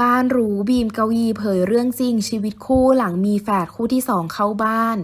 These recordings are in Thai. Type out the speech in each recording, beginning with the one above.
บ้านหรูบีมกวีเผยเรื่องจริงชีวิตคู่หลังมีแฝดคู่ที่สองเข้าบ้าน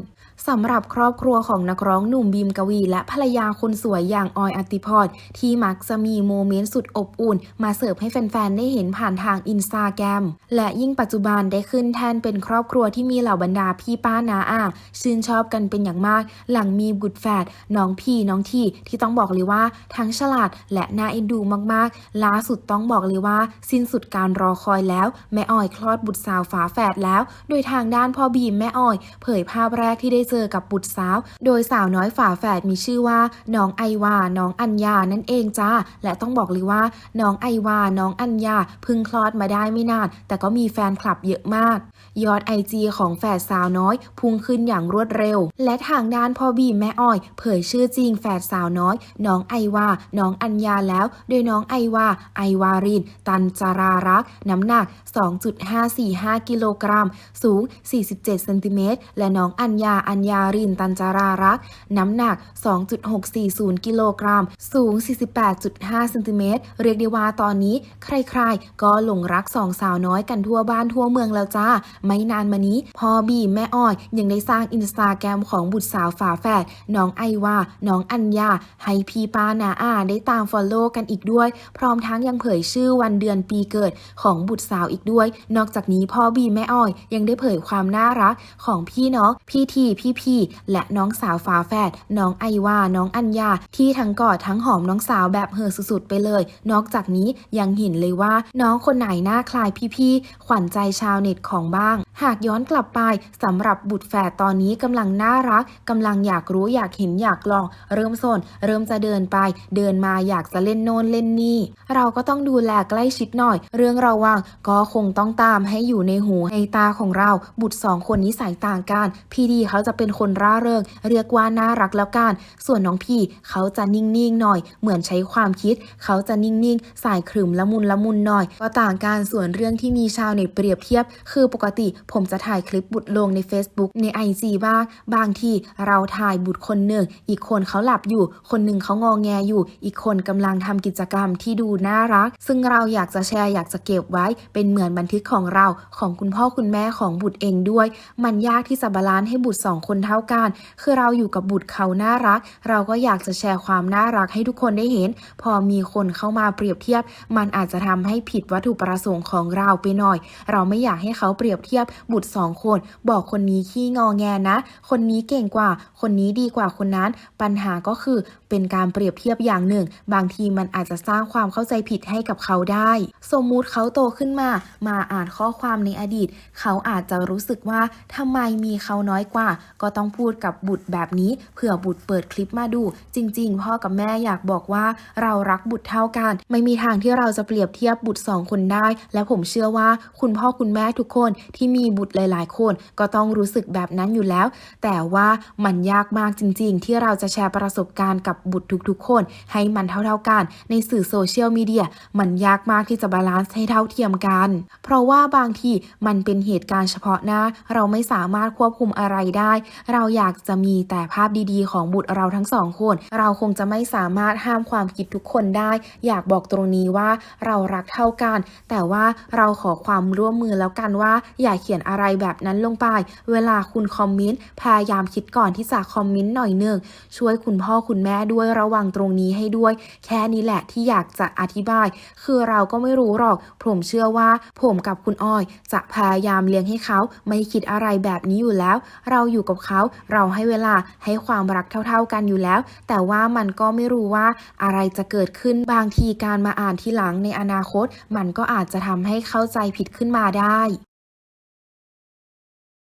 สำหรับครอบครัวของนักร้องหนุ่มบีมกวี และภรรยาคนสวยอย่างออยอติพรที่มักจะมีโมเมนต์สุดอบอุ่น มาเสิร์ฟให้แฟนๆ ได้เห็นผ่านทางอินสตาแกรมและยิ่งปัจจุบันได้ขึ้นแทนเป็นครอบครัวที่มีเหล่าบรรดาพี่ป้านาอาชื่นชอบกันเป็นอย่างมาก หลังมีบุตรแฝดน้องพี่น้องที่ที่ต้องบอกเลยว่าทั้งฉลาดและน่าเอ็นดูมากๆล่าสุดต้องบอกเลยว่า สิ้นสุดการรอคอยแล้ว แม่ออยคลอดบุตรสาวฝาแฝดแล้ว โดยทางด้านพ่อบีมแม่ออย เผยภาพแรกที่ได้เจอกับบุตรสาว โดยสาวน้อยฝาแฝดมีชื่อว่า น้องไอวา น้องอัญญานั่นเองจ้า และต้องบอกเลยว่า น้องไอวา น้องอัญญาเพิ่งคลอดมาได้ไม่นาน แต่ก็มีแฟนคลับเยอะมาก ยอดไอจีของแฝดสาวน้อย พุ่งขึ้นอย่างรวดเร็ว และทางด้านพ่อบีมแม่อ้อย เผยชื่อจริงแฝดสาวน้อย น้องไอวา น้องอัญญาแล้ว โดยน้องไอวา ไอวาริน ตันจารารัก น้ำหนัก 2.545 กิโลกรัม สูง 47 เซนติเมตร และน้องอัญญาอัญญารินตันจารารัก น้ำหนัก 2.640 กิโลกรัม สูง 48.5เซนติเมตร เรียกได้ว่าตอนนี้ใครๆ ก็หลงรักสองสาวน้อยกันทั่วบ้านทั่วเมืองแล้วจ้า ไม่นานมานี้พอบีแม่อ้อยยังได้สร้างอินสตาแกรมของบุตรสาวฝาแฝดน้องไอวา น้องอัญญา ให้พี่ปานาอาได้ตามฟอลโล่กันอีกด้วย พร้อมทั้งยังเผยชื่อวันเดือนปีเกิดของบุตรสาวอีกด้วย นอกจากนี้พ่อบีแม่อ้อยยังได้เผยความน่ารักของพี่น้องพี่ทีพี่พี่และน้องสาวฝาแฝดน้องไอวา น้องอัญญา ที่ทั้งกอดทั้งหอมน้องสาวแบบเห่อสุดๆไปเลย นอกจากนี้ยังเห็นเลยว่าน้องคนไหนหน้าคล้ายพี่ๆ ขวัญใจชาวเน็ตของบ้าง หากย้อนกลับไปสำหรับบุตรแฝดตอนนี้กำลังน่ารักกำลังอยากรู้อยากเห็นอยากลอง เริ่มสนเริ่มจะเดินไป เดินมาอยากจะเล่นโน่นเล่นนี่ เราก็ต้องดูแลใกล้ชิดหน่อย เรื่องระวังก็คงต้องตามให้อยู่ในหูในตาของเราบุตรสองคนนิสัยต่างกัน พี่ดีเขาจะะเป็นคนร่าเริง เรียกว่าน่ารักแล้วกัน ส่วนน้องพี่เขาจะนิ่งๆหน่อย เหมือนใช้ความคิด เขาจะนิ่งๆ สายขรึมละมุนละมุนหน่อย ก็ต่างกันส่วนเรื่องที่มีชาวเน็ตเปรียบเทียบ คือปกติผมจะถ่ายคลิปบุตรลงใน Facebook ใน IG บ้าง บางทีเราถ่ายบุตรคนหนึ่ง อีกคนเขาหลับอยู่ คนหนึ่งเขางอแงอยู่ อีกคนกำลังทำกิจกรรมที่ดูน่ารัก ซึ่งเราอยากจะแชร์อยากจะเก็บไว้ เป็นเหมือนบันทึกของเราของคุณพ่อคุณแม่ของบุตรเองด้วย มันยากที่จะบาลานซ์ให้บุตรสองคนเท่ากัน คือเราอยู่กับบุตรเขาน่ารัก เราก็อยากจะแชร์ความน่ารักให้ทุกคนได้เห็น พอมีคนเข้ามาเปรียบเทียบ มันอาจจะทำให้ผิดวัตถุประสงค์ของเราไปหน่อย เราไม่อยากให้เขาเปรียบเทียบบุตรสองคน บอกคนนี้ขี้งอแงนะ คนนี้เก่งกว่า คนนี้ดีกว่าคนนั้น ปัญหาก็คือเป็นการเปรียบเทียบอย่างหนึ่ง บางทีมันอาจจะสร้างความเข้าใจผิดให้กับเขาได้ สมมุติเขาโตขึ้นมา มาอ่านข้อความในอดีต เขาอาจจะรู้สึกว่าทำไมมีเขาน้อยกว่าก็ต้องพูดกับบุตรแบบนี้เผื่อบุตรเปิดคลิปมาดู จริง ๆ พ่อกับแม่อยากบอกว่าเรารักบุตรเท่ากัน ไม่มีทางที่เราจะเปรียบเทียบบุตรสองคนได้ และผมเชื่อว่าคุณพ่อคุณแม่ทุกคนที่มีบุตรหลาย ๆ คน ก็ต้องรู้สึกแบบนั้นอยู่แล้ว แต่ว่ามันยากมากจริง ๆ ที่เราจะแชร์ประสบการณ์กับบุตรทุกๆ คน ให้มันเท่า ๆ กัน ในสื่อโซเชียลมีเดียมันยากมากที่จะบาลานซ์ให้เท่าเทียมกัน เพราะว่าบางทีมันเป็นเหตุการณ์เฉพาะหน้า เราไม่สามารถควบคุมอะไรได้เราอยากจะมีแต่ภาพดีๆ ของบุตรเราทั้งสองคน เราคงจะไม่สามารถห้ามความคิดทุกคนได้ อยากบอกตรงนี้ว่าเรารักเท่ากัน แต่ว่าเราขอความร่วมมือแล้วกันว่า อย่าเขียนอะไรแบบนั้นลงไป เวลาคุณคอมเมนต์พยายามคิดก่อนที่จะคอมเมนต์หน่อยหนึงช่วยคุณพ่อคุณแม่ด้วยระวังตรงนี้ให้ด้วย แค่นี้แหละที่อยากจะอธิบาย คือเราก็ไม่รู้หรอก ผมเชื่อว่า ผมกับคุณอ้อย จะพยายามเลี้ยงให้เขาไม่คิดอะไรแบบนี้อยู่แล้ว เราอยู่กับเขาเราให้เวลาให้ความรักเท่า ๆกันอยู่แล้ว แต่ว่ามันก็ไม่รู้ว่าอะไรจะเกิดขึ้นบางทีการมาอ่านทีหลังในอนาคต มันก็อาจจะทำให้เข้าใจผิดขึ้นมาได้